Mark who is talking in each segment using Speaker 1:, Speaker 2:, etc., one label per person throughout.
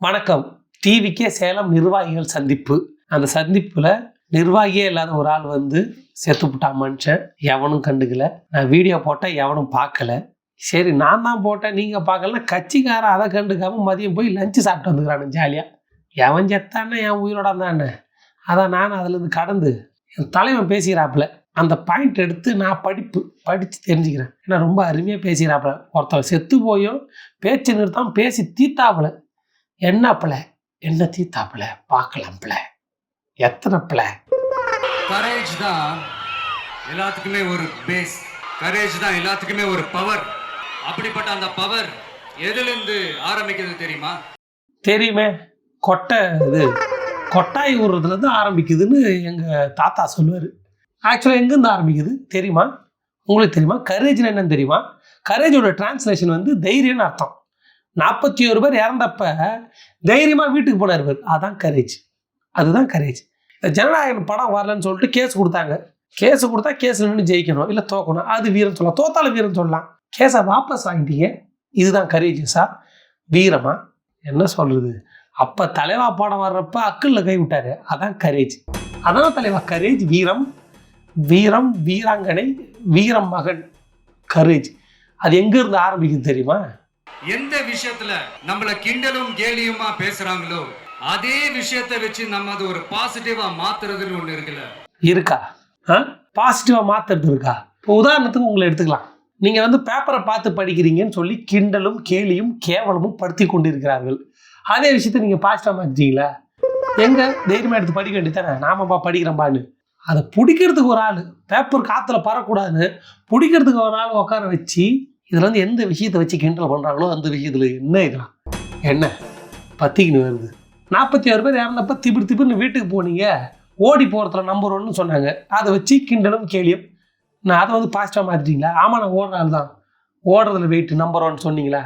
Speaker 1: வணக்கம். டிவிக்கே சேலம் நிர்வாகிகள் சந்திப்பு. அந்த சந்திப்பில் நிர்வாகியே இல்லாத ஒரு ஆள் வந்து செத்துப்புட்டான் மனுஷன். எவனும் கண்டுக்கல. நான் வீடியோ போட்டேன் எவனும் பார்க்கல சரி நான் தான் போட்டேன் நீங்கள் பார்க்கலன்னா கட்சிக்காரன் அதை கண்டுக்காம மதியம் போய் லஞ்சு சாப்பிட்டு வந்துக்கிறானு ஜாலியாக எவன் செத்தானே என் உயிரோட தானே அதான் நான் அதுலேருந்து கடந்து என் தலைவன் பேசுகிறாப்புல அந்த பாயிண்ட் எடுத்து நான் படிப்பு படித்து தெரிஞ்சுக்கிறேன். ஏன்னா ரொம்ப அருமையாக பேசுகிறாப்புல ஒருத்தர் செத்து போயும் பேச்சு நிறுத்தாமல் பேசி தீத்தாப்புல என்ன பிள்ளை என்ன தீத்தாப்புல? பார்க்கலாம் பிள்ளை எத்தனை பிள்ளை
Speaker 2: கரேஜ் தான் எல்லாத்துக்குமே ஒரு பேஸ் கரேஜ் தான் எல்லாத்துக்குமே ஒரு பவர் அப்படிப்பட்ட அந்த பவர் எதிலிருந்து ஆரம்பிக்கிறது தெரியுமா?
Speaker 1: தெரியுமே. கொட்டை இது. கொட்டாய் விடுறதுலேருந்து ஆரம்பிக்குதுன்னு எங்கள் தாத்தா சொல்லுவார். ஆக்சுவலாக எங்கேருந்து ஆரம்பிக்குது? தெரியுமா? உங்களுக்கு தெரியுமா? கரேஜ்னு என்னன்னு தெரியுமா? கரேஜோட டிரான்ஸ்லேஷன் வந்து தைரியம்னு அர்த்தம். நாற்பத்தி ஒரு பேர் இறந்தப்ப தைரியமாக வீட்டுக்கு போனார் பேர் அதான் கரேஜ் அதுதான் கரேஜ் இந்த ஜனநாயகன் படம் வரலன்னு சொல்லிட்டு கேஸ் கொடுத்தாங்க. கேஸ் கொடுத்தா கேஸ் நின்று ஜெயிக்கணும். இல்லை தோக்கணும். அது வீரம் சொல்லலாம். தோத்தாலும் வீரம் சொல்லலாம். கேஸை வாபஸ் வாங்கிட்டீங்க. இதுதான் கரேஜஸா வீரமா? என்ன சொல்றது? அப்போ தலைவா படம் வர்றப்ப அக்கல்ல கை விட்டாரு. அதான் கரேஜ் அதான் தலைவா. கரேஜ் வீரம். வீரம் வீராங்கனை வீரம் மகன். கரேஜ் அது எங்கேருந்து ஆரம்பிக்குது தெரியுமா?
Speaker 2: எந்த விஷயத்துல நம்மள கிண்டலும் கேலியுமா பேசுறாங்களோ அதே விஷயத்தை வச்சு நம்ம அது ஒரு பாசிட்டிவா மாத்துறதுன்னு ஒண்ணு இருக்குல்ல.
Speaker 1: இருக்கா? பாசிட்டிவா மாத்துறது இருக்கா? இப்போ உதாரணத்துக்கு உங்களை எடுத்துக்கலாம். நீங்க வந்து பேப்பரை பார்த்து படிக்கிறீங்கன்னு சொல்லி கிண்டலும் கேலியும் கேவலமும் படுத்தி கொண்டிருக்கிறார்கள். அதே விஷயத்த நீங்க பாசிட்டிவா மாத்திட்டீங்களா? எங்க? தைரியமா எடுத்து படிக்க வேண்டியதானே நாமப்பா படிக்கிறோம்பான்னு. அதை பிடிக்கிறதுக்கு ஒரு ஆள். பேப்பர் காற்றுல பறக்கூடாதுன்னு பிடிக்கிறதுக்கு ஒரு ஆள் உட்கார வச்சு இதில் வந்து எந்த விஷயத்தை வச்சு கிண்டல் பண்ணுறாங்களோ அந்த விஷயத்தில் என்ன இதெல்லாம்? என்ன? பத்திக்கின்னு வருது. நாற்பத்தி ஆறு பேர் இறந்தப்ப திபிர் திபிர்னு வீட்டுக்கு போனீங்க. ஓடி போகிறதுல நம்பர் ஒன்னு சொன்னாங்க. அதை வச்சு கிண்டலும் கேலியும். நான் அதை வந்து பாசிட்டிவாக மாற்றிட்டீங்களா ஆமாம் நான் ஓடுற ஆள் தான். ஓடுறதுல வெயிட் நம்பர் ஒன் சொன்னீங்களா?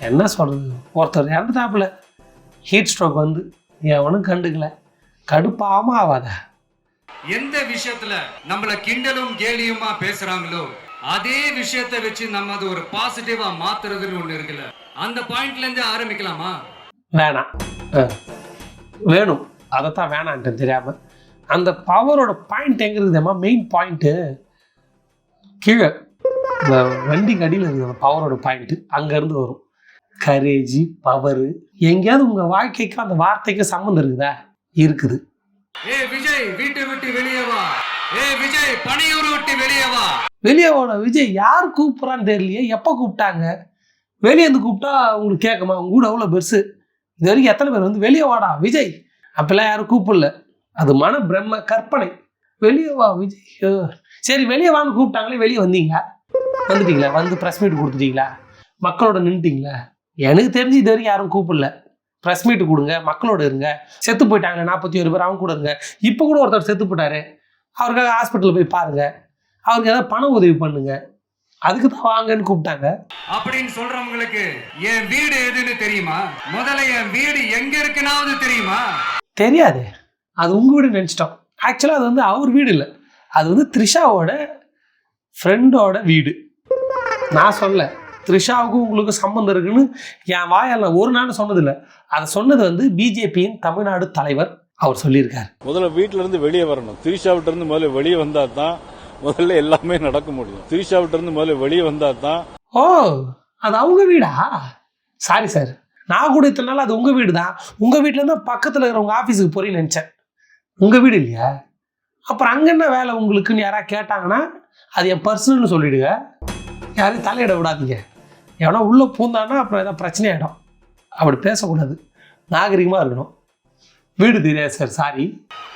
Speaker 1: என்ன சொல்கிறது ஒருத்தர் இறந்துட்டாப்புல. ஹீட் ஸ்ட்ரோக் வந்து. எவனும் கண்டுக்கல. கடுப்பாம ஆகாத
Speaker 2: எந்த விஷயத்துல நம்மள கிண்டலும் கேலியுமா பேசுறாங்களோ அதே விஷயத்தை வச்சு நம்ம அது ஒரு பாசிட்டிவா மாத்துறதுன்னு ஒண்ணு இருக்குல்ல. அந்த பாயிண்ட்ல இருந்து ஆரம்பிக்கலாமா?
Speaker 1: வேணாம். ஆ. வேணும். அதைத்தான் வேணான்ட்டு தெரியாம. அந்த பவரோட பாயிண்ட் எங்க இருக்குதுமா மெயின் பாயிண்ட்டு கீழே. இந்த வண்டிக்கு அடியில் இருக்குது அந்த பவரோட பாயிண்ட்டு அங்கேருந்து வரும். கரேஜ் பவரு எங்கேயாவது உங்கள் வாழ்க்கைக்கு அந்த வார்த்தைக்கு சம்மந்தம் இருக்குதா? இருக்குது.
Speaker 2: ஏ விஜய் வீட்டை விட்டு வெளியே வா. விஜய் பணியூர் விட்டு வெளியே வா.
Speaker 1: வெளியே போன விஜய். யார் கூப்பிட்றான்னு தெரியலையே. எப்போ கூப்பிட்டாங்க? வெளியே வந்து கூப்பிட்டா உங்களுக்கு கேட்குமா உங்க கூட அவ்வளோ பெருசு? இது வரைக்கும் எத்தனை பேர் வந்து வெளியே வாடா விஜய்? அப்பெல்லாம் யாரும் கூப்பிடல. அது மன பிரம்ம கற்பனை. வெளியே வா விஜய். சரி வெளியே வான்னு கூப்பிட்டாங்களே வெளியே வந்தீங்களா? வந்துட்டீங்களா? வந்து ப்ரெஸ் மீட் கொடுத்துட்டீங்களா? மக்களோட நின்றுட்டீங்களா எனக்கு தெரிஞ்சு இது வரைக்கும் யாரும் கூப்பிடல. ப்ரெஸ் மீட் கொடுங்க மக்களோட இருங்க. செத்து போயிட்டாங்க நாற்பத்தி ஒரு பேர் அவங்க கூட இருங்க. இப்போ கூட ஒருத்தர் செத்து போட்டாரு அவருக்காக ஹாஸ்பிட்டல் போய் பாருங்க. அவருக்கு ஏதாவது பண உதவி பண்ணுங்க. அதுக்கு தான் வாங்கன்னு கூப்பிட்டாங்க.
Speaker 2: அப்படின்னு சொல்றவங்களுக்கு என் வீடு எதுன்னு தெரியுமா? முதல்ல என் வீடு எங்க இருக்குனாவது தெரியுமா?
Speaker 1: தெரியாது. அது உங்கள் வீடு நினச்சிட்டோம். ஆக்சுவலாக அது வந்து அவர் வீடு இல்லை. அது வந்து த்ரிஷாவோட ஃப்ரெண்டோட வீடு. நான் சொல்ல த்ரிஷாவுக்கும் உங்களுக்கு சம்மந்தம் இருக்குன்னு என் வாயால் ஒரு நாள் சொன்னதில்லை. அதை சொன்னது வந்து பிஜேபியின் தமிழ்நாடு தலைவர் அவர் சொல்லியிருக்கார்.
Speaker 3: முதல்ல வீட்ல இருந்து வெளியே வரணும். திரிஷா விட்டு இருந்து முதல்ல வெளியே வந்தா தான் முதல்ல எல்லாமே நடக்க முடியும். திரிஷா விட்டு இருந்து முதல்ல வெளியே வந்தா தான்
Speaker 1: ஓ அது அவங்க வீடா? சாரி சார் நான் கூட இத்தனை நாள் அது உங்கள் வீடு தான் உங்கள் வீட்டில் இருந்தால் பக்கத்தில் இருக்கிறவங்க ஆஃபீஸுக்கு போறீங்கன்னு நினச்சேன். உங்கள் வீடு இல்லையா? அப்புறம் அங்கே என்ன வேலை உங்களுக்குன்னு யாராவது கேட்டாங்கன்னா அது என் பர்சனல்னு சொல்லிடுங்க. யாரையும் தலையிட விடாதீங்க. எவனா உள்ளே பூந்தான்னா அப்புறம் ஏதாவது பிரச்சனை ஆகிடும் அப்படி பேசக்கூடாது. நாகரிகமாக இருக்கணும். வீடு தெரியாது சார்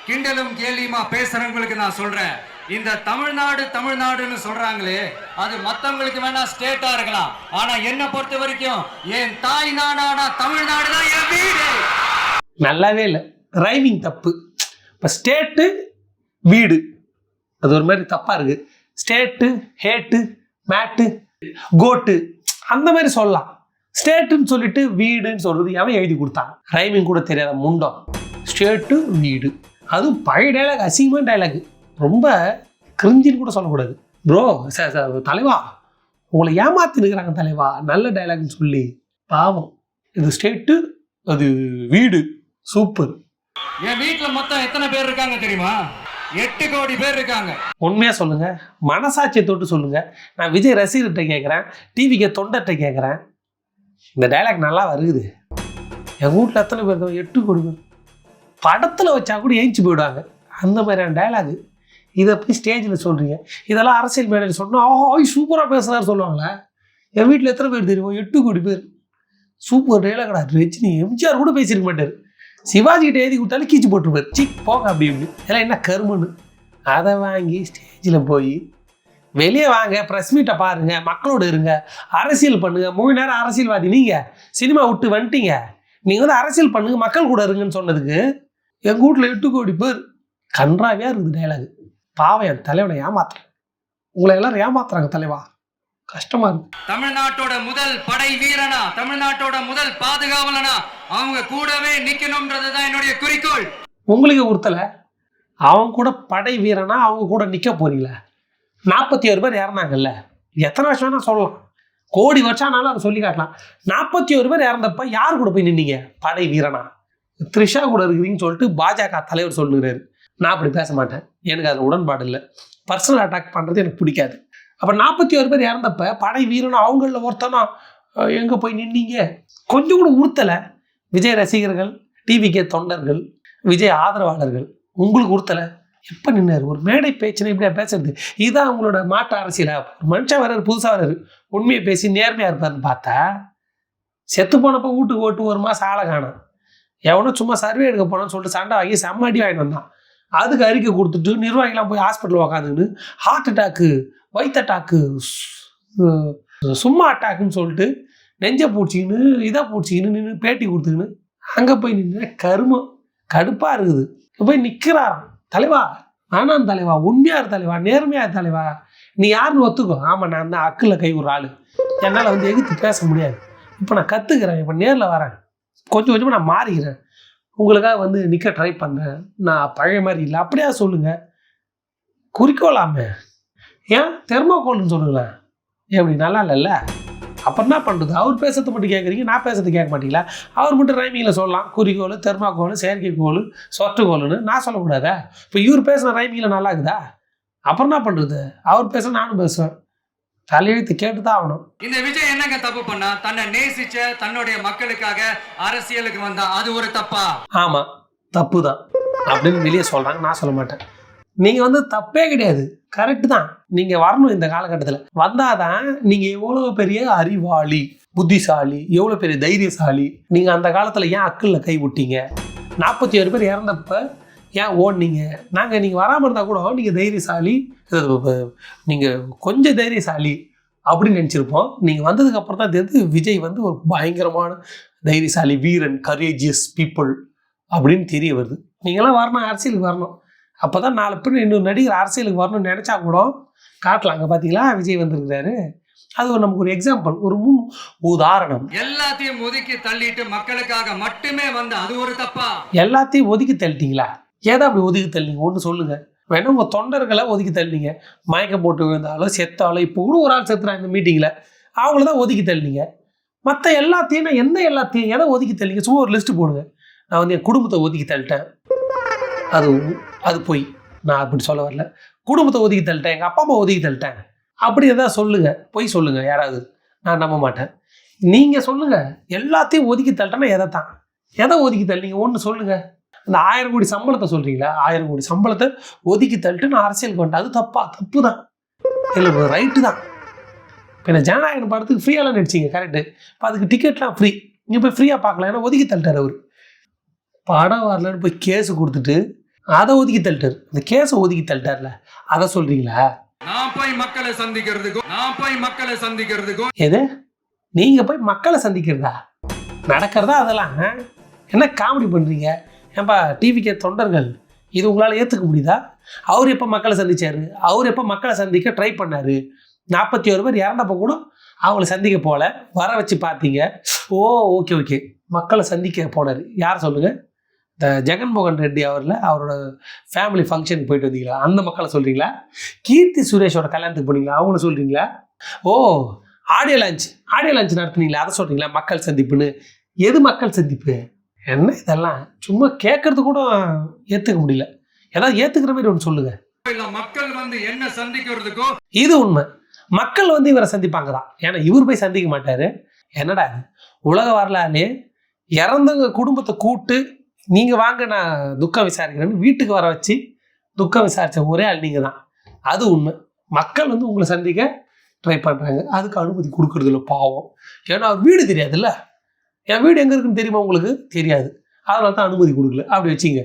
Speaker 2: கிண்டலும் கேலியுமா பேசுறவங்களுக்கு நான் சொல்றேன். இந்த தமிழ்நாடு தமிழ்நாடுன்னு சொல்றாங்களே அது மத்தவங்களுக்கு வேணா ஸ்டேட்டா இருக்கலாம். ஆனா என்ன பொறுத்த வரைக்கும் என் தாய் நாடான தமிழ்நாடு தான் என் வீடு.
Speaker 1: நல்லாவே இல்லை. ரைமிங் தப்பு. இப்போ ஸ்டேட்டு வீடு. அது ஒரு மாதிரி தப்பாக இருக்குது ஸ்டேட்டு ஹேட்டு மேட்டு கோட்டு அந்த மாதிரி சொல்லலாம். ஸ்டேட்டுன்னு சொல்லிட்டு வீடுன்னு சொல்றது எவன் எழுதி கொடுத்தான்? ரைமிங் கூட தெரியாத முண்டம். ஸ்டேட்டு வீடு அதுவும் பழைய டைலாக் அசிங்கமான டைலாக் ரொம்ப கிரிஞ்சின்னு கூட சொல்லக்கூடாது. ப்ரோ சார் சார் தலைவா உங்களை ஏமாத்தி நிற்கிறாங்க தலைவா. நல்ல டைலாக்னு சொல்லி. பாவம். இது ஸ்டேட்டு அது வீடு. சூப்பர்
Speaker 2: என் வீட்டுல மொத்தம் எத்தனை பேர் இருக்காங்க தெரியுமா? எட்டு கோடி பேர் இருக்காங்க.
Speaker 1: உண்மையாக சொல்லுங்க. மனசாட்சியை தொட்டு சொல்லுங்க. நான் விஜய் ரசிகர்கிட்ட கேட்குறேன் டிவிக்கு தொண்டர்கிட்ட கேட்குறேன் இந்த டைலாக் நல்லா வருகுது என் வீட்டில் எத்தனை பேர் இருக்காங்க? எட்டு கோடி பேர். படத்தில் வச்சா கூட ஏஞ்சி போயிடுவாங்க. அந்த மாதிரியான டைலாகு இதை போய் ஸ்டேஜில் சொல்கிறீங்க இதெல்லாம் அரசியல் மேடையில் சொன்னால் ஆ சூப்பராக பேசுகிறாரு சொல்லுவாங்களே. என் வீட்டில் எத்தனை பேர் தெரியும்? எட்டு கோடி பேர். சூப்பர் டைலாகடா ரஜினி எம்ஜிஆர் கூட பேசியிருக்க மாட்டார். சிவாஜி கிட்ட எழுதி கொடுத்தாலும் கீச்சு போட்டுருப்பார். சி போங்க அப்படி இப்படி. இதெல்லாம் என்ன கருமன்னு. அதை வாங்கி ஸ்டேஜில் போய் வெளியே வாங்க ப்ரெஸ் மீட்டை பாருங்கள் மக்களோடு இருங்க அரசியல் பண்ணுங்கள் மூணு நேரம் அரசியல்வாதி நீங்கள் சினிமா விட்டு வந்துட்டீங்க. நீங்கள் வந்து அரசியல் பண்ணுங்கள் மக்கள் கூட இருங்கன்னு சொன்னதுக்கு எங்கள் வீட்டில் எட்டு கோடி பேர். கன்றாவியாக இருக்குது டைலாக் பாவம் என் தலைவனை ஏமாத்துறேன். உங்களை எல்லாரும் ஏமாத்துறாங்க தலைவா. கஷ்டமா இருக்கு.
Speaker 2: தமிழ்நாட்டோட முதல் படை வீரனா? தமிழ்நாட்டோட முதல் பாதுகாவலனா? அவங்க கூடவே நிக்கணும்ன்றதுதான் என்னுடைய குறிக்கோள்.
Speaker 1: உங்களுக்கு உறுத்தல அவன் கூட படை வீரனா அவங்க கூட நிற்க போறீங்களா? நாற்பத்தி ஒரு பேர் இறந்தாங்கல்ல? எத்தனை வருஷம் வேணா சொல்லலாம். கோடி வருஷம் ஆனாலும் அதை சொல்லி காட்டலாம். நாற்பத்தி ஒரு பேர் இறந்தப்ப யார் கூட போய் நின்னீங்க? படை வீரனா. த்ரிஷா கூட இருக்கிறீங்கன்னு சொல்லிட்டு பாஜக தலைவர் சொல்லுகிறாரு. நான் அப்படி பேச மாட்டேன். எனக்கு அதில் உடன்பாடு இல்லை. பர்சனல் அட்டாக் பண்ணுறது எனக்கு பிடிக்காது. அப்போ நாற்பத்தி ஒரு பேர் இறந்தப்ப படை வீரனும் அவங்களில் ஒருத்தனா எங்கே போய் நின்னீங்க? கொஞ்சம் கூட உறுத்தலை. விஜய் ரசிகர்கள் டிவிகே தொண்டர்கள் விஜய் ஆதரவாளர்கள் உங்களுக்கு உறுத்தலை? எப்போ நின்னார்? ஒரு மேடை பேச்சுன்னு இப்படியா பேசுறது? இதுதான் அவங்களோட மாற்று அரசியலா. ஒரு மனுஷன் வர்றாரு புதுசாக வர்றாரு. உண்மையை பேசி நேர்மையாக இருப்பாருன்னு பார்த்தா செத்து போனப்போ வீட்டுக்கு ஓட்டு ஒரு மாதம் ஆளை காணும். எவனோ சும்மா சர்வே எடுக்க போனான்னு சொல்லிட்டு சண்டை வாங்கி செம்ம அடி வாங்கிட்டு வந்தான். அதுக்கு அறிக்கை கொடுத்துட்டு நிர்வாகிலாம் போய் ஹாஸ்பிட்டல் உக்காந்துக்கின்னு ஹார்ட் அட்டாக்கு வயிற்று அட்டாக்கு சும்மா அட்டாக்குன்னு சொல்லிட்டு நெஞ்சை பூச்சிக்கின்னு இதை பூச்சிக்கின்னு நின்று பேட்டி கொடுத்துக்கின்னு அங்கே போய் நின்று கருமம் கடுப்பாக இருக்குது. போய் நிற்கிறாராம் தலைவா நானாம் தலைவா உண்மையாக தலைவா நேர்மையாக தலைவா நீ யாருன்னு ஒத்துக்கோ. ஆமாம் நான் தான் அக்கில் கை ஒரு ஆள். என்னால் வந்து எகுத்து பேச முடியாது. இப்போ நான் கற்றுக்கிறேன் இப்போ நேரில் வரேன். கொஞ்சம் கொஞ்சமாக நான் மாறிக்கிறேன் உங்களுக்காக வந்து நிற்க ட்ரை பண்ணுறேன் நான் பழைய மாதிரி இல்லை. அப்படியா சொல்லுங்கள் குறிக்கோளாமே. ஏன்? தெர்மோகோல்னு சொல்லுங்களேன். எப்படி நல்லா இல்லைல்ல? அப்புறம் என்ன பண்ணுறது அவர் பேசுறது மட்டும் கேட்குறீங்க நான் பேசுறது கேட்க மாட்டீங்களா? அவர் மட்டும் ரைமிங்கில் சொல்லலாம். குறிக்கோள் தெர்மாக்கோள் செயற்கைக்கோள் சொற்றுக்கோள்னு நான் சொல்லக்கூடாதா? இப்போ இவர் பேசுன ரைமிங்கில் நல்லா இருக்குதா? அப்புறம் என்ன பண்ணுறது அவர் பேச நானும் பேசுவேன். தலையெழுத்து கேட்டு தான் ஆகணும்.
Speaker 2: இந்த விஜய் என்னங்க தப்பு பண்ணா? தன்னை நேசிச்ச தன்னுடைய மக்களுக்காக அரசியலுக்கு வந்தா அது ஒரு தப்பா?
Speaker 1: ஆமாம் தப்பு தான் அப்படின்னு வெளியே சொல்கிறாங்க நான் சொல்ல மாட்டேன். நீங்கள் வந்து தப்பே கிடையாது. கரெக்டு தான். நீங்கள் வரணும் இந்த காலகட்டத்தில். வந்தால் தான் நீங்கள் எவ்வளோ பெரிய அறிவாளி புத்திசாலி எவ்வளோ பெரிய தைரியசாலி நீங்கள் அந்த காலத்தில் ஏன் அக்கிளில் கை விட்டீங்க? நாற்பத்தி ஏழு பேர் இறந்தப்ப ஏன் ஓடுனீங்க? நாங்கள் நீங்கள் வராமல் இருந்தால் கூட நீங்கள் தைரியசாலி நீங்கள் கொஞ்சம் தைரியசாலி அப்படின்னு நினச்சிருப்போம். நீங்கள் வந்ததுக்கு அப்புறம் தான் தெரியுது விஜய் வந்து ஒரு பயங்கரமான தைரியசாலி வீரன் கரேஜியஸ் பீப்புள் அப்படின்னு தெரிய வருது. நீங்களாம் வரணும் அரசியலுக்கு வரணும். அப்போ தான் நாலு பேர் இன்னொரு நடிகர் அரசியலுக்கு வரணும்னு நினச்சா கூட காட்டலாம். அங்கே பார்த்தீங்களா விஜய் வந்திருக்கிறாரு. அது ஒரு நமக்கு ஒரு எக்ஸாம்பிள் ஒரு முன் உதாரணம்.
Speaker 2: எல்லாத்தையும் ஒதுக்கி தள்ளிட்டு மக்களுக்காக மட்டுமே வந்த அது ஒரு தப்பா?
Speaker 1: எல்லாத்தையும் ஒதுக்கி தள்ளிட்டீங்களா? ஏதா அப்படி ஒதுக்கி தள்ளிங்க ஒன்று சொல்லுங்கள் வேணா உங்கள் தொண்டர்களை ஒதுக்கி தள்ளிங்க மயக்கம் போட்டு விழுந்தாலும் செத்தாலும் இப்போ கூட ஒரு ஆள் செத்துறான் இந்த மீட்டிங்கில் அவங்கள தான் ஒதுக்கி தள்ளிங்க மற்ற எல்லாத்தையும் நான் எந்த எல்லாத்தையும் எதை ஒதுக்கி தள்ளிங்க சும்மா ஒரு லிஸ்ட்டு போடுங்க. நான் வந்து என் குடும்பத்தை ஒதுக்கி தள்ளிட்டேன். அது அது போய். நான் அப்படி சொல்ல வரல. குடும்பத்தை ஒதுக்கி தள்ளிட்டேன். எங்கள் அப்பா அம்மா ஒதுக்கி தள்ளிட்டேன். அப்படி எதாவது சொல்லுங்கள் போய் சொல்லுங்கள் யாராவது. நான் நம்ப மாட்டேன். நீங்கள் சொல்லுங்கள் எல்லாத்தையும் ஒதுக்கி தள்ளிட்டேன்னா எதை தான் எதை ஒதுக்கி தள்ளிங்க ஒன்று சொல்லுங்கள் அந்த ஆயிரம் கோடி சம்பளத்தை சொல்றீங்களா ஆயிரம் கோடி சம்பளத்தை ஒதுக்கி தள்ளிட்டு நான் அரசியலுக்கு வந்துட்டேன் அது தப்பா தப்பு தான் இல்லை ரைட்டு தான் இப்போ என்ன ஜனநாயகன் படத்துக்கு ஃப்ரீயாலாம் நடிச்சிங்க கரெக்டு இப்போ அதுக்கு டிக்கெட்லாம் ஃப்ரீ இங்கே போய் ஃப்ரீயாக பார்க்கலாம் ஏன்னா ஒதுக்கி தள்ளிட்டார் அவர். படம் வரலன்னு போய் கேஸ் கொடுத்துட்டு அதை ஒதுக்கி தள்ளிட்டார். அந்த கேஸை ஒதுக்கி தள்ளிட்டார்ல அதை சொல்கிறீங்களா
Speaker 2: நான் போய் மக்களை சந்திக்கிறதுக்கும் நான் போய் மக்களை சந்திக்கிறதுக்கும்.
Speaker 1: எது? நீங்கள் போய் மக்களை சந்திக்கிறதா? நடக்கிறதா அதெல்லாம்? என்ன காமெடி பண்ணுறீங்க ஏன்பா டிவிக்கே தொண்டர்கள் இது உங்களால் ஏற்றுக்க முடியுதா? அவர் எப்போ மக்களை சந்தித்தார் அவர் எப்போ மக்களை சந்திக்க ட்ரை பண்ணாரு? நாற்பத்தி ஒரு பேர் இறந்தப்போ கூட அவங்கள சந்திக்க போகல வர வச்சு பார்த்தீங்க. ஓ ஓகே ஓகே மக்களை சந்திக்க போனார். யார் சொல்லுங்கள் இந்த ஜெகன்மோகன் ரெட்டி அவரில் அவரோட ஃபேமிலி ஃபங்க்ஷனுக்கு போயிட்டு வந்தீங்களா? அந்த மக்களை சொல்கிறீங்களா கீர்த்தி சுரேஷோட கல்யாணத்துக்கு போனீங்களா? அவங்கள சொல்கிறீங்களா ஓ ஆடியோ லான்ச் ஆடியோ லான்ச் நடத்துனீங்களா? அதை சொல்கிறீங்களா மக்கள் சந்திப்புன்னு. எது மக்கள் சந்திப்பு? என்ன இதெல்லாம்? சும்மா கேட்கறது கூட ஏற்றுக்க முடியல. ஏதாவது ஏற்றுக்கிற மாதிரி ஒன்று சொல்லுங்க.
Speaker 2: மக்கள் வந்து என்ன சந்திக்கிறதுக்கோ?
Speaker 1: இது உண்மை. மக்கள் வந்து இவரை சந்திப்பாங்க தான் ஏன்னா இவர் போய் சந்திக்க மாட்டாரு. என்னடா இது? உலக வரலாறுலே இறந்தவங்க குடும்பத்தை கூட்டு நீங்கள் வாங்க நான் துக்கம் விசாரிக்கிறேன்னு வீட்டுக்கு வர வச்சு துக்கம் விசாரித்த ஒரே ஆள் நீங்கள் தான் அது உண்மை. மக்கள் வந்து உங்களை சந்திக்க ட்ரை பண்ணுறாங்க அதுக்கு அனுமதி கொடுக்கறது இல்லை பாவம். ஏன்னா அவர் வீடு தெரியாதுல்ல. என் வீடு எங்கே இருக்குன்னு தெரியுமா உங்களுக்கு? தெரியாது. அதனால தான் அனுமதி கொடுக்கல. அப்படி வச்சிங்க.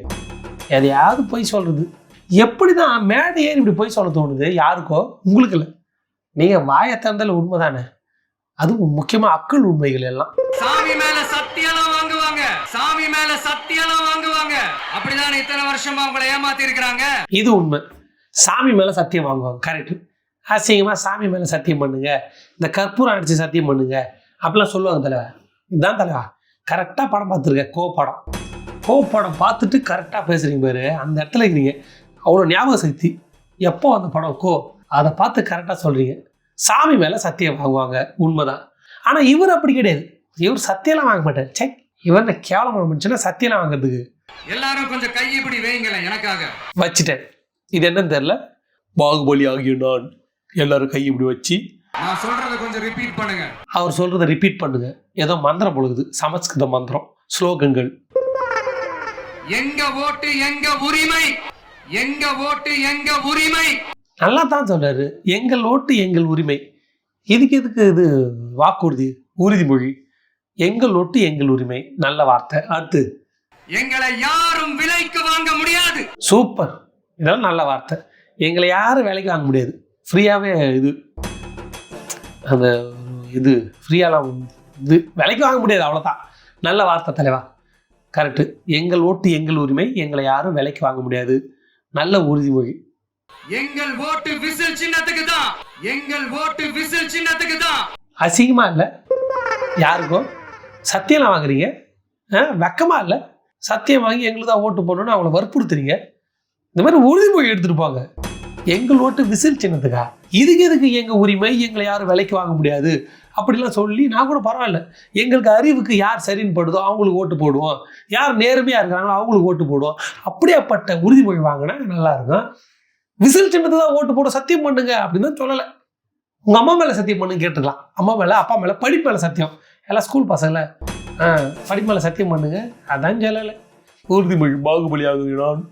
Speaker 1: எதையாவது போய் சொல்கிறது எப்படி தான் மேடை ஏறி இப்படி போய் சொல்ல தோணுது? யாருக்கோ? உங்களுக்கு இல்லை நீங்கள் வாயை திறந்தால உண்மை தானே அதுவும் முக்கியமாக அக்கள் உண்மைகள் எல்லாம்.
Speaker 2: சாமி மேல சத்தியெல்லாம் வாங்குவாங்க. சாமி மேல சத்தியெல்லாம் வாங்குவாங்க. அப்படிதான் இத்தனை வருஷமா உங்களை ஏமாத்தி இருக்கிறாங்க
Speaker 1: இது உண்மை. சாமி மேலே சத்தியம் வாங்குவாங்க. கரெக்டு அசிங்கமாக சாமி மேலே சத்தியம் பண்ணுங்க. இந்த கற்பூரம் அடித்து சத்தியம் பண்ணுங்க. அப்படிலாம் சொல்லுவாங்க தலைவா இதுதான் தலைவா. கரெக்டாக படம் பார்த்துருக்கேன் கோ படம். கோ படம் பார்த்துட்டு கரெக்டாக பேசுகிறீங்க பாரு. அந்த இடத்துல இருக்கிறீங்க அவ்வளோ ஞாபக சக்தி. எப்போ அந்த படம் கோ அதை பார்த்து கரெக்டாக சொல்கிறீங்க சாமி மேலே சத்தியம் வாங்குவாங்க. உண்மைதான். ஆனால் இவர் அப்படி கிடையாது. இவர் சத்தியம்லாம் வாங்க மாட்டார். செக் இவர் கேவலமான மனுஷனா சத்தியம்லாம் வாங்குறதுக்கு.
Speaker 2: எல்லாரும் கொஞ்சம் கை இப்படி வைங்களேன் எனக்காக.
Speaker 1: வச்சுட்டேன். இது என்னன்னு தெரில பாகுபலி ஆகிய நான். எல்லாரும் கை இப்படி வச்சு
Speaker 2: நான் சொல்றத கொஞ்சம் ரிப்பீட் பண்ணுங்க.
Speaker 1: அவர் சொல்றதை ரிப்பீட் பண்ணுங்க. ஏதோ மந்திரம் பொழுது சமஸ்கிருத மந்திரம். ஸ்லோகங்கள்.
Speaker 2: எங்க ஓட்டு எங்க உரிமை? எங்க ஓட்டு எங்க உரிமை?
Speaker 1: நல்லா தான் சொல்றாரு. எங்கள் ஓட்டு எங்கள் உரிமை. இதுக்கு எதுக்கு இது வாக்குறுதி? உறுதிமொழி. எங்கள் ஓட்டு எங்கள் உரிமை. நல்ல வார்த்தை. அடுத்து.
Speaker 2: எங்களை யாரும் விலைக்கு வாங்க முடியாது.
Speaker 1: சூப்பர். இதெல்லாம் நல்ல வார்த்தை. எங்களை யாரும் வேலைக்கு வாங்க முடியாது. ஃப்ரீயாகவே இது அந்த இது ஃப்ரீயாலாம் இது விலைக்கு வாங்க முடியாது அவ்வளோதான் நல்ல வார்த்தை தலைவா. கரெக்டு எங்கள் ஓட்டு எங்கள் உரிமை எங்களை யாரும் விலைக்கு வாங்க முடியாது. நல்ல உறுதிமொழி
Speaker 2: எங்கள் ஓட்டு விசில் சின்னத்துக்கு தான். எங்கள் ஓட்டு விசில் சின்னத்துக்கு தான்.
Speaker 1: அசிங்கமாக இல்லை? யாருக்கும் சத்தியம்லாம் வாங்குறீங்க? ஆ வெக்கமாக இல்லை? சத்தியம் வாங்கி எங்களுக்கு தான் ஓட்டு போடணும்னு அவங்கள வற்புறுத்துறீங்க. இந்த மாதிரி உறுதிமொழி எடுத்துகிட்டு போங்க. எங்கள் ஓட்டு விசில் சின்னத்துக்கா இதுக்கு எதுக்கு எங்கள் உரிமை? எங்களை யாரும் விலைக்கு வாங்க முடியாது. அப்படிலாம் சொல்லி நான் கூட பரவாயில்ல. எங்களுக்கு அறிவுக்கு யார் சரின்னு படுதோ அவங்களுக்கு ஓட்டு போடுவோம். யார் நேர்மையாக இருக்கிறாங்களோ அவங்களுக்கு ஓட்டு போடுவோம். அப்படியாப்பட்ட உறுதிமொழி வாங்கினா நல்லாயிருக்கும் விசில் சின்னத்துக்கு தான் ஓட்டு போட சத்தியம் பண்ணுங்க அப்படின்னு தான் சொல்லலை. உங்கள் அம்மா மேலே சத்தியம் பண்ணுங்க கேட்டுக்கலாம். அம்மா மேலே அப்பா மேலே படிப்பு மேலே சத்தியம். எல்லாம் ஸ்கூல் பசங்கள ஆ படிப்பு மேலே சத்தியம் பண்ணுங்க. அதான் சொல்லலை. உறுதிமொழி பாகுபலி நான்.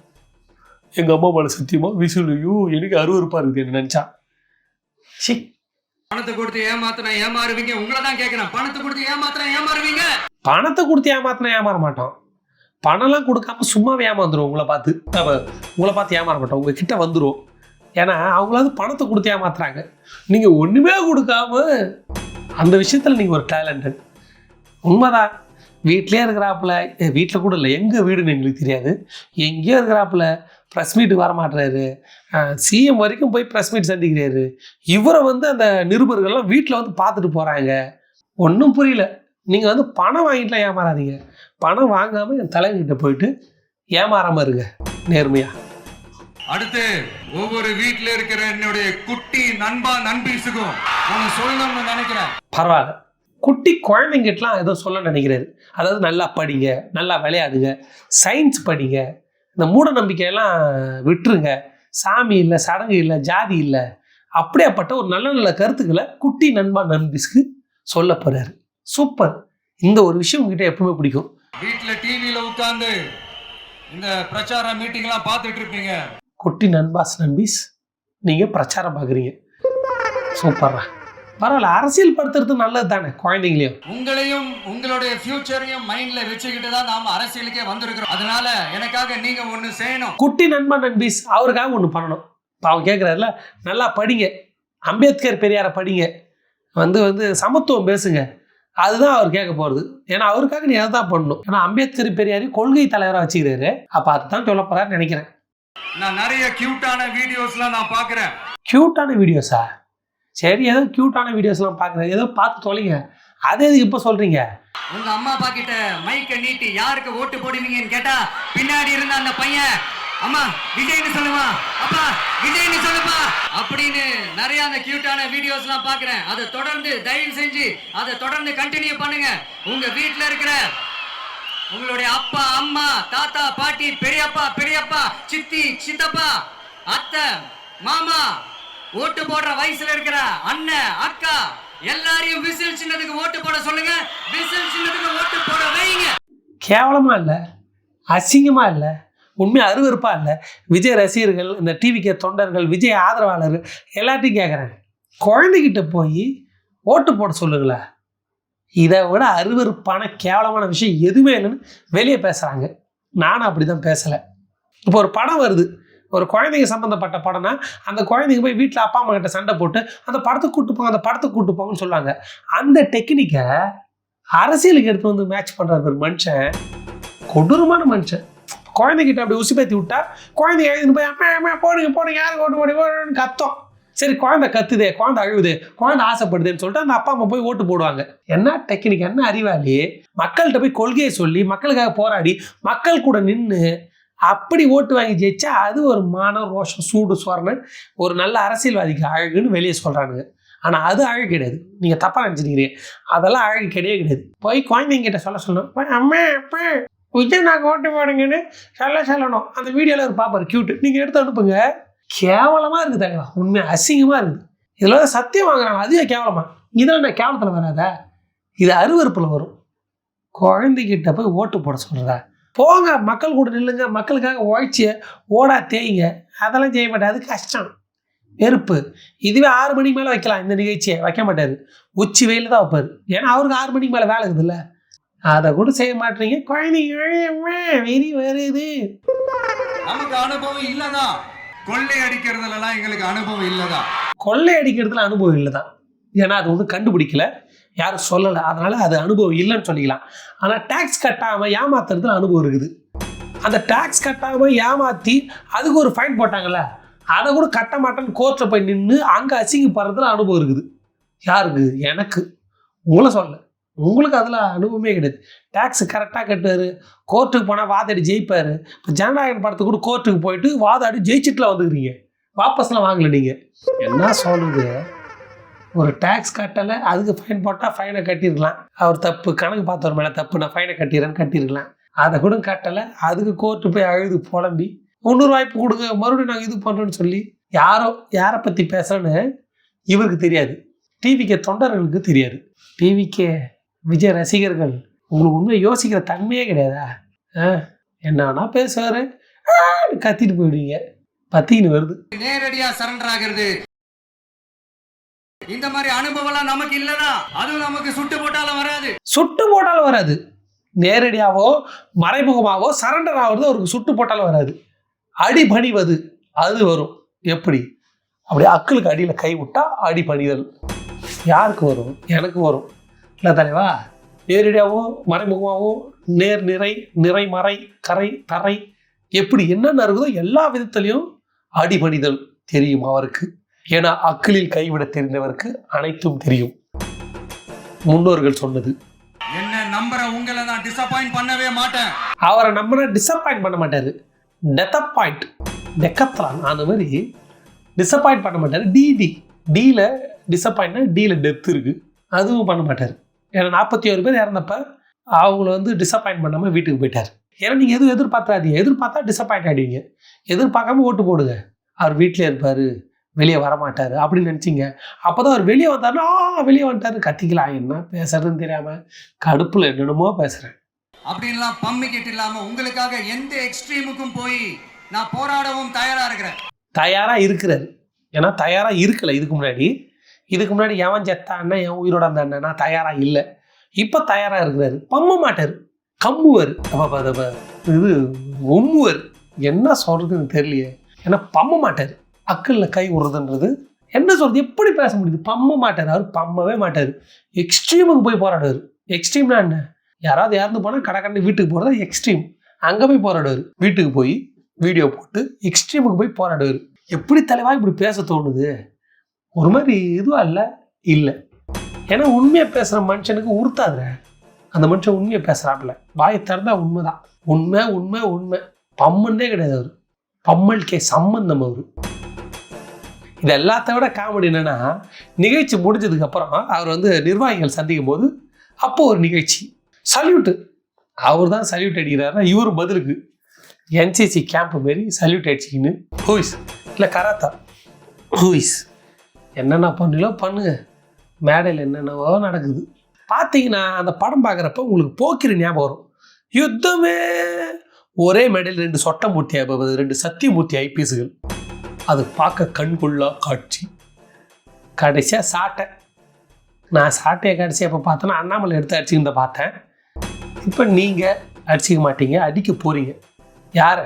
Speaker 1: எங்கள் அம்மா மேலே சத்தியமா விசில் ஐயோ எனக்கு அருவருப்பாக இருக்குது என்ன நினச்சா? ஷி
Speaker 2: பணத்தை கொடுத்து ஏமாத்தினா ஏமாறுவீங்க? உங்களை தான் கேட்கிறேன் பணத்தை கொடுத்து ஏமாத்தினா ஏமாறுவீங்க?
Speaker 1: பணத்தை கொடுத்து ஏமாத்தினா ஏமாற மாட்டோம். பணம்லாம் கொடுக்காம சும்மாவே ஏமாந்துரும் உங்களை பார்த்து. உங்களை பார்த்து ஏமாற மாட்டோம். உங்க கிட்ட வந்துடும் ஏன்னா அவங்களாவது பணத்தை கொடுத்து ஏமாத்துறாங்க. நீங்கள் ஒன்றுமே கொடுக்காம அந்த விஷயத்தில் நீங்கள் ஒரு டேலண்டட் உண்மைதான். வீட்லயே இருக்கிறாப்புல வீட்டில் கூட இல்லை. எங்கே வீடுன்னு எங்களுக்கு தெரியாது. எங்கேயோ இருக்கிறாப்புல ப்ரெஸ் மீட்டுக்கு வர மாட்டுறாரு சிஎம் வரைக்கும் போய் ப்ரெஸ் மீட் சந்திக்கிறாரு. இவரை வந்து அந்த நிருபர்கள்லாம் வீட்டில் வந்து பார்த்துட்டு போகிறாங்க ஒன்றும் புரியல. நீங்கள் வந்து பணம் வாங்கிட்டுலாம் ஏமாறாதீங்க. பணம் வாங்காமல் என் தலைவர்கிட்ட போயிட்டு ஏமாறாமல் இருங்க. நேர்மையாக
Speaker 2: அடுத்து ஒவ்வொரு வீட்ல இருக்கிற என்னுடைய குட்டி நண்பா நண்பீஸுக்கும் நான் சொல்லணும்னு நினைக்கிறேன்.
Speaker 1: பரவாயில்ல. குட்டி குழந்தைங்கிட்டலாம் ஏதோ சொல்ல நினைக்கிறாரு. அதாவது நல்லா படிங்க நல்லா விளையாடுங்க சயின்ஸ் படிங்க இந்த மூட நம்பிக்கையெல்லாம் விட்டுருங்க. சாமி இல்லை சடங்கு இல்லை ஜாதி இல்லை. அப்படியாப்பட்ட ஒரு நல்ல நல்ல கருத்துக்களை குட்டி நண்பா நண்பிஸ்க்கு சொல்ல போறாரு. சூப்பர். இந்த ஒரு விஷயம் உங்ககிட்ட எப்பவுமே பிடிக்கும்.
Speaker 2: வீட்ல டிவில உட்கார்ந்து இந்த பிரச்சார மீட்டிங் எல்லாம் பார்த்துட்டு இருப்பீங்க
Speaker 1: குட்டி நண்பாஸ் நண்பீஸ் நீங்கள் பிரச்சாரம் பார்க்குறீங்க. சூப்பர்ரா. பரவாயில்ல அரசியல் படுத்துறது நல்லது தானே குழந்தைங்களையும்.
Speaker 2: உங்களையும் உங்களுடைய ஃபியூச்சரையும் மைண்ட்ல வச்சுக்கிட்டு தான் நாம அரசியலுக்கே வந்திருக்கிறோம். அதனால எனக்காக நீங்க ஒண்ணு செய்யணும்.
Speaker 1: குட்டி நண்பன் நண்பீஸ் அவருக்காக ஒன்று பண்ணணும். இப்போ அவன் கேட்குறாருல நல்லா படிங்க. அம்பேத்கர் பெரியாரை படிங்க. வந்து வந்து சமத்துவம் பேசுங்க. அதுதான் அவர் கேட்க போகிறது ஏன்னா அவருக்காக நீ அதை தான் பண்ணணும். ஏன்னா அம்பேத்கர் பெரியாரி கொள்கை தலைவராக வச்சுக்கிறாரு. அப்போ அதுதான் சொல்ல போகிறான்னு நினைக்கிறேன்.
Speaker 2: நான் நிறைய கியூட்டான வீடியோஸ்லாம் நான் பார்க்கறேன்.
Speaker 1: க்யூட்டான வீடியோஸா சரி ஏதோ க்யூட்டான வீடியோஸ்லாம் பார்க்குறேன். ஏதோ பார்த்து தொலைங்க. அதே எதுக்கு இப்போ சொல்கிறீங்க
Speaker 2: உங்க அம்மா அப்பா கிட்ட மைக்க நீட்டி யாருக்கு ஓட்டு போடுவீங்கன்னு கேட்டா பின்னாடி இருந்த அந்த பையன் அம்மா விஜய்னு சொல்லுமா? அப்பா விஜய்னு சொல்லுப்பா? அப்படின்னு நிறைய அந்த கியூட்டான வீடியோஸ்லாம் பார்க்குறேன். அதை தொடர்ந்து தயவு செஞ்சு அதை தொடர்ந்து கண்டினியூ பண்ணுங்க. உங்க வீட்டில் இருக்கிற உங்களுடைய அப்பா அம்மா தாத்தா பாட்டி பெரியப்பா பெரியப்பா சித்தி சித்தப்பா அத்தை மாமா ஓட்டு போடுற வயசுல இருக்கிற அண்ணன் அக்கா எல்லாரையும் விசில் சின்னதுக்கு ஓட்டு போட சொல்லுங்க. விசில் சின்னதுக்கு ஓட்டு போட வைங்க.
Speaker 1: கேவலமாக இல்லை. அசிங்கமாக இல்லை. உண்மை அருவருப்பாக இல்லை. விஜய் ரசிகர்கள் இந்த டிவிக்கு தொண்டர்கள் விஜய் ஆதரவாளர்கள் எல்லாத்தையும் கேட்குறேன் குழந்தைகிட்ட போய் ஓட்டு போட சொல்லுங்களேன் இதை விட அருவருப்பான கேவலமான விஷயம் எதுவுமே இல்லைன்னு வெளியே பேசுகிறாங்க நானும் அப்படி தான் பேசலை. இப்போ ஒரு படம் வருது. ஒரு குழந்தைங்க சம்மந்தப்பட்ட படம்னா அந்த குழந்தைங்க போய் வீட்டில் அப்பா அம்மா கிட்ட சண்டை போட்டு அந்த படத்துக்கு கூட்டு போங்க அந்த படத்துக்கு கூட்டு போங்கன்னு சொல்லுவாங்க. அந்த டெக்னிக்கை அரசியலுக்கு எடுத்து வந்து மேட்ச் பண்ணுறது ஒரு மனுஷன். கொடூரமான மனுஷன். குழந்தைகிட்ட அப்படி உசுப்பேத்தி விட்டா குழந்தைங்க எழுதுன்னு போய் அம்மா அம்மா போடுங்க போடுங்க யாரும் ஓட்டு போடுங்க போடுங்கன்னு கத்தோம். சரி குழந்தை கத்துதே குழந்தை அழுவுது குழந்தை ஆசைப்படுதுன்னு சொல்லிட்டு அந்த அப்பா அம்மா போய் ஓட்டு போடுவாங்க. என்ன டெக்னிக் என்ன அறிவாளி? மக்கள்கிட்ட போய் கொள்கையை சொல்லி மக்களுக்காக போராடி மக்கள் கூட நின்று அப்படி ஓட்டு வாங்கி ஜெயிச்சா அது ஒரு மானம் ரோஷம் சூடு சொரணன் ஒரு நல்ல அரசியல்வாதிக்கு அழகுன்னு வெளியே சொல்கிறானுங்க ஆனால் அது அழகு கிடையாது. நீங்கள் தப்பாக நினச்சிருக்கிறீங்க அதெல்லாம் அழகு கிடையவே கிடையாது. போய் குழந்தைங்கிட்ட சொல்ல சொல்லணும். போய் அம்மா அப்பா விஜய் நான் ஓட்டு போடுங்கன்னு சொல்ல சொல்லணும். அந்த வீடியோவில் ஒரு பாப்பார் க்யூட்டு நீங்கள் எடுத்து அனுப்புங்க. கேவலமாக இருக்குது தலைவா. உண்மையாக அசிங்கமாக இருக்குது. இதில் வந்து சத்தியம் வாங்குறாங்க. அதுவே கேவலமாக இதெல்லாம் நான் கேவலத்தில் வராதா? இது அருவருப்பில் வரும். குழந்தைகிட்ட போய் ஓட்டு போட சொல்கிறதா போங்க மக்கள் கூட நில்லுங்க மக்களுக்காக உழைச்சி ஓடா தேய்ங்க. அதெல்லாம் செய்ய மாட்டேன். அது கஷ்டம். வெறுப்பு. இதுவே ஆறு மணிக்கு மேலே வைக்கலாம் இந்த நிகழ்ச்சியை. வைக்க மாட்டார். உச்சி வெயில் தான் வைப்பார். ஏன்னா அவருக்கு ஆறு மணிக்கு மேலே வேலை இருக்குதுல்ல. அதை கூட செய்ய மாட்டீங்க குழந்தைங்க வெறி வருது.
Speaker 2: நமக்கு அனுபவம் இல்லதான் கொள்ளை அடிக்கிறதுலாம் எங்களுக்கு அனுபவம் இல்லதான்.
Speaker 1: கொள்ளை அடிக்கிறதுல அனுபவம் இல்லை தான் ஏன்னா அது வந்து கண்டுபிடிக்கல. யாரும் சொல்லலை. அதனால் அது அனுபவம் இல்லைன்னு சொல்லிக்கலாம். ஆனால் டேக்ஸ் கட்டாமல் ஏமாத்துறதுல அனுபவம் இருக்குது. அந்த டேக்ஸ் கட்டாமல் ஏமாற்றி அதுக்கு ஒரு ஃபைன் போட்டாங்கல்ல. அதை கூட கட்ட மாட்டேன்னு கோர்ட்டில் போய் நின்று அங்கே அசிங்கப்படுறதுல அனுபவம் இருக்குது. யாருக்கு? எனக்கு. உங்களை சொல்ல உங்களுக்கு அதில் அனுபவமே கிடையாது. டேக்ஸ் கரெக்டாக கட்டுவார். கோர்ட்டுக்கு போனால் வாதாடி ஜெயிப்பார். இப்போ ஜனநாயகன் படத்துக்கு கூட கோர்ட்டுக்கு போயிட்டு வாதாடி ஜெயிச்சிட்டுல வந்துக்கிறீங்க. வாபஸ்லாம் வாங்கல நீங்கள் என்ன சொல்லுது ஒரு டேக்ஸ் கட்டலை அதுக்கு ஃபைன் போட்டால் ஃபைனை கட்டியிருக்கலாம் அவர் தப்பு கணக்கு பார்த்தவர் மேலே தப்பு நான் ஃபைனை கட்டிடுறேன்னு கட்டியிருக்கலாம் அதை கூட கட்டலை அதுக்கு கோர்ட்டு போய் அழுது புலம்பி இன்னொரு வாய்ப்பு கொடுங்க மறுபடியும் நாங்கள் இது பண்ணுறோன்னு சொல்லி யாரோ யாரை பற்றி பேசுகிறேன்னு இவருக்கு தெரியாது. டிவிக்கே தொண்டர்களுக்கு தெரியாது. டிவிக்கே விஜய் ரசிகர்கள் உங்களுக்கு உண்மை யோசிக்கிற தன்மையே கிடையாதா? ஆ என்ன பேசுவார் கத்திட்டு போயிடுவீங்க. பத்தின்னு வருது.
Speaker 2: நேரடியாக சரண்டர் ஆகிறது. இந்த மாதிரி அனுபவம்லாம் நமக்கு இல்லதா அதுவும் நமக்கு சுட்டு போட்டாலும் வராது.
Speaker 1: சுட்டு போட்டாலும் வராது. நேரடியாவோ மறைமுகமாகவோ சரண்டர் ஆகிறது அவருக்கு சுட்டு போட்டாலும் வராது. அடி பணிவது அது வரும். எப்படி? அப்படியே அக்களுக்கு அடியில் கை விட்டா அடி பணிதல் யாருக்கு வரும்? எனக்கு வரும். இல்லை தலைவா நேரடியாகவும் மறைமுகமாகவும் நேர் நிறை நிறை மறை கரை தரை எப்படி என்னென்ன இருக்குதோ எல்லா விதத்துலேயும் அடிபணிதல் தெரியும் அவருக்கு. ஏன்னா அக்கிலில் கைவிட தெரிந்தவருக்கு அனைத்தும் தெரியும். முன்னோர்கள் சொன்னது.
Speaker 2: என்ன நம்புற உங்களை நான் டிசப்பாயிண்ட் பண்ணவே மாட்டேன்.
Speaker 1: அவரை நம்பினா டிசப்பாயிண்ட் பண்ண மாட்டார். டெத்தப்பாயிண்ட் டெக்கத்தான் அந்த மாதிரி டிசப்பாயிண்ட் பண்ண மாட்டார். டிடி டியில் டிசப்பாயிண்ட்னா டியில் டெத் இருக்குது அதுவும் பண்ண மாட்டார். ஏன்னா நாற்பத்தி ஒரு பேர் இறந்தப்ப அவங்கள வந்து டிசப்பாயிண்ட் பண்ணாமல் வீட்டுக்கு போயிட்டார். ஏன்னா நீங்கள் எதுவும் எதிர்பார்த்தாதீங்க எதிர்பார்த்தா டிசப்பாயிண்ட் ஆகிடுவீங்க எதிர்பார்க்காம ஓட்டு போடுங்க. அவர் வீட்டிலே இருப்பார். வெளியே வரமாட்டார் அப்படின்னு நினச்சிங்க. அப்போ தான் அவர் வெளியே வந்தாருன்னா வெளியே வந்துட்டாரு. கத்திக்கலாம் என்ன பேசுறதுன்னு தெரியாமல் கடுப்பில் என்னென்னமோ பேசுகிறேன்
Speaker 2: அப்படின்லாம் பம்மிக்கிட்டு இல்லாம உங்களுக்காக எந்த எக்ஸ்ட்ரீமுக்கும் போய் நான் போராடவும் தயாரா இருக்கிறேன்.
Speaker 1: தயாராக இருக்கிறாரு ஏன்னா தயாராக இருக்கலை. இதுக்கு முன்னாடி இதுக்கு முன்னாடி எவன் செத்தான்னா என் உயிரோட அந்த நான் தயாராக இல்லை. இப்போ தயாராக இருக்கிறாரு. பம்ம மாட்டார். கம்முவர். இது உம்முவர் என்ன சொல்கிறதுன்னு தெரியலையே. ஏன்னா பம்ம மாட்டார். அக்கலில் கை விடுறதுன்றது என்ன சொல்றது? எப்படி பேச முடியுது? பம்ம மாட்டார். அவர் பம்மவே மாட்டார். எக்ஸ்ட்ரீமுக்கு போய் போராடுவார். எக்ஸ்ட்ரீம்னா என்ன? யாராவது இறந்து போனால் கடற்கண்டு வீட்டுக்கு போகிறது எக்ஸ்ட்ரீம் அங்கே போய் போராடுவார். வீட்டுக்கு போய் வீடியோ போட்டு எக்ஸ்ட்ரீமுக்கு போய் போராடுவார். எப்படி தலைவா இப்படி பேச தோணுது? ஒரு மாதிரி இதுவா இல்லை? இல்லை. ஏன்னா உண்மையாக பேசுகிற மனுஷனுக்கு உறுத்தாதுற அந்த மனுஷன் உண்மையை பேசுகிறாப்புல வாயை திறந்தா உண்மைதான். உண்மை உண்மை உண்மை. பம்முன்னே கிடையாது அவர். பம்மல் கே சம்பந்தம் அவர். இது எல்லாத்த விட காமெடி என்னென்னா நிகழ்ச்சி முடிஞ்சதுக்கப்புறம் அவர் வந்து நிர்வாகிகள் சந்திக்கும் போது அப்போது ஒரு நிகழ்ச்சி. சல்யூட்டு அவர் தான் சல்யூட் அடிக்கிறாருன்னா இவர் பதிலுக்கு. என்சிசி கேம்ப் மாரி சல்யூட் அடிச்சிக்கின்னு ஹூயிஸ் இல்லை கராத்தா ஹூயிஸ் என்னென்ன பண்ணீங்களோ பண்ணுங்க. மேடையில் என்னென்னவோ நடக்குது. பார்த்தீங்கன்னா அந்த படம் பார்க்குறப்ப உங்களுக்கு போக்கிற ஞாபகம் வரும். யுத்தமே! ஒரே மேடையில் ரெண்டு சொட்டமூர்த்தி ஐ- ரெண்டு சத்தியமூர்த்தி ஐபிஎஸ்கள் அது பார்க்க கண்கொள்ளா காட்சி. கடைசியாக சாட்டை. நான் சாட்டையை கடைசியாக இப்போ பார்த்தேன்னா அண்ணாமலை எடுத்து அடிச்சுக்கிட்டு பார்த்தேன். இப்போ நீங்கள் அடிச்சிக்க மாட்டீங்க அடிக்க போகிறீங்க யாரை?